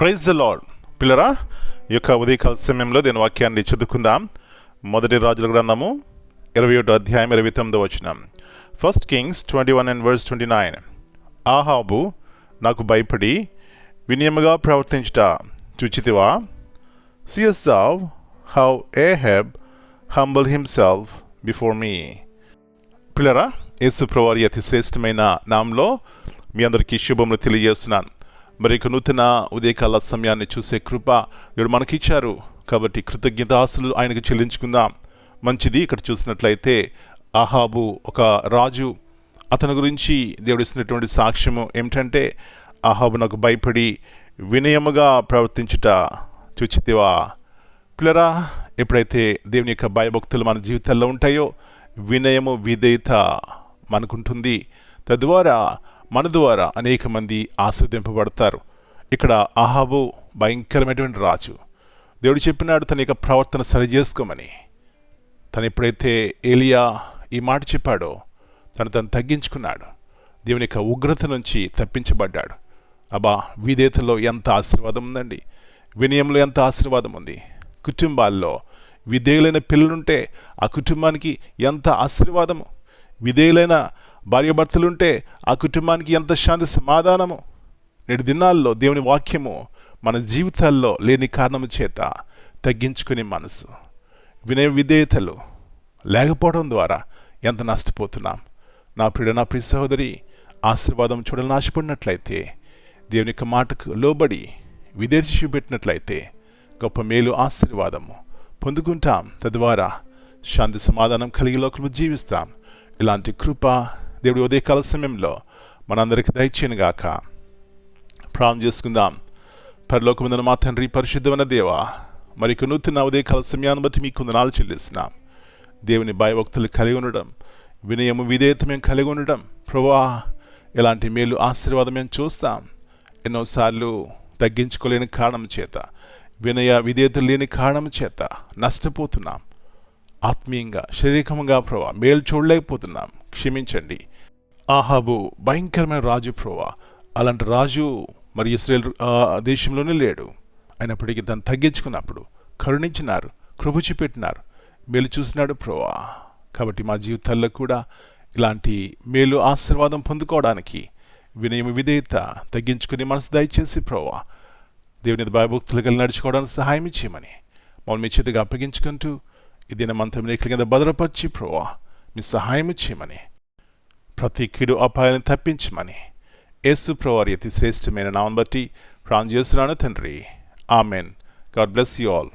Praise the lord పిల్లరా ఈ యొక్క ఉదయకాల సమయంలో దీని వాక్యాన్ని చదువుకుందాం. మొదటి రాజుల గ్రంథము ఇరవై ఒకటో అధ్యాయం ఇరవై తొమ్మిదో వచ్చిన first kings twenty one and verse twenty nine Ahab నాకు భయపడి వినియముగా ప్రవర్తించుట చూచితివా? Seest thou how Ahab humble himself before me పిల్లరా యేసు ప్రవారి అతి శ్రేష్టమైన నామంలో మీ అందరికీ శుభములు తెలియజేస్తున్నాను. మరి ఒక నూతన ఉదయకాల సమయాన్ని చూసే కృప దేవుడు మనకిచ్చారు. కాబట్టి కృతజ్ఞతాసులు ఆయనకు చెల్లించుకుందాం. మంచిది ఇక్కడ చూసినట్లయితే అహాబు ఒక రాజు. అతని గురించి దేవుడు ఇస్తున్నటువంటి సాక్ష్యము ఏమిటంటే అహాబు నాకు భయపడి వినయముగా ప్రవర్తించుట చూచితివా. పిల్లరా ఎప్పుడైతే దేవుని యొక్క భయభక్తులు మన జీవితాల్లో ఉంటాయో వినయము విధేయత మనకుంటుంది. తద్వారా మన ద్వారా అనేక మంది ఆస్వాదింపబడతారు ఇక్కడ అహాబు భయంకరమైనటువంటి రాజు. దేవుడు చెప్పినాడు తన యొక్క ప్రవర్తన సరి చేసుకోమని. తను ఎప్పుడైతే ఏలియా ఈ మాట చెప్పాడో తను తను తగ్గించుకున్నాడు. దేవుని యొక్క ఉగ్రత నుంచి తప్పించబడ్డాడు. అబ్బా విధేతలో ఎంత ఆశీర్వాదం ఉందండి. వినయంలో ఎంత ఆశీర్వాదం ఉంది. కుటుంబాల్లో విధేయులైన పిల్లలుంటే ఆ కుటుంబానికి ఎంత ఆశీర్వాదము. విధేయులైన భార్యాభర్తలుంటే ఆ కుటుంబానికి ఎంత శాంతి సమాధానము? నేటి దినాల్లో దేవుని వాక్యము మన జీవితాల్లో లేని కారణము చేత తగ్గించుకునే మనసు. వినయ విధేయతలు లేకపోవడం ద్వారా ఎంత నష్టపోతున్నాం. నా ప్రియుడు నా ప్రియ సహోదరి ఆశీర్వాదం చూడాలని ఆశపడినట్లయితే దేవుని యొక్క మాటకు లోబడి విధేయత చూపెట్టినట్లయితే గొప్ప మేలు ఆశీర్వాదము పొందుకుంటాం. తద్వారా శాంతి సమాధానం కలిగి లోకలు జీవిస్తాం. ఇలాంటి కృప దేవుడి ఉదయకాల సమయంలో మనందరికి దయచేయనుగాక ప్రాణం చేసుకుందాం. పరలోకముందన మా తండ్రి పరిశుద్ధమైన దేవా మరి నూతన ఉదయకాల సమయాన్ని బట్టి మీకు వందనాలు చెల్లిస్తున్నాం. దేవుని భయభక్తులు కలిగి ఉండడం వినయము విధేయత మేము కలిగి ఉండడం ప్రభా ఇలాంటి మేలు ఆశీర్వాదం మేము చూస్తాం. ఎన్నోసార్లు తగ్గించుకోలేని కారణం చేత వినయ విధేయత లేని కారణం చేత నష్టపోతున్నాం. ఆత్మీయంగా శారీరకంగా ప్రభా మేలు చూడలేకపోతున్నాం. క్షమించండి. ఆహాబు భయంకరమైన రాజు ప్రోవా. అలాంటి రాజు మరి ఇస్రాయల్ దేశంలోనే లేడు. అయినప్పటికీ దాన్ని తగ్గించుకున్నప్పుడు కరుణించినారు కృప చూపెట్టినారు. మేలు చూసినాడు ప్రోవా. కాబట్టి మా జీవితాల్లో కూడా ఇలాంటి మేలు ఆశీర్వాదం పొందుకోవడానికి వినయం విధేయత తగ్గించుకుని మనసు దయచేసి ప్రభా దేవుని భయభక్తులు కలిగి నడుచుకోవడానికి సహాయం ఇచ్చేయమని మమ్మల్ని మీ చేతిగా అప్పగించుకుంటూ ఈ దినమంతం రేఖల కింద భద్రపరిచి ప్రోవా. మీ సహాయం ఇచ్చేయమని ప్రతి కీడు అపాయాన్ని తప్పించమని యేసు ప్రవారి అతి శ్రేష్టమైన నామం బట్టి ప్రాణం చేస్తున్నాను తండ్రి. Amen. God bless you all.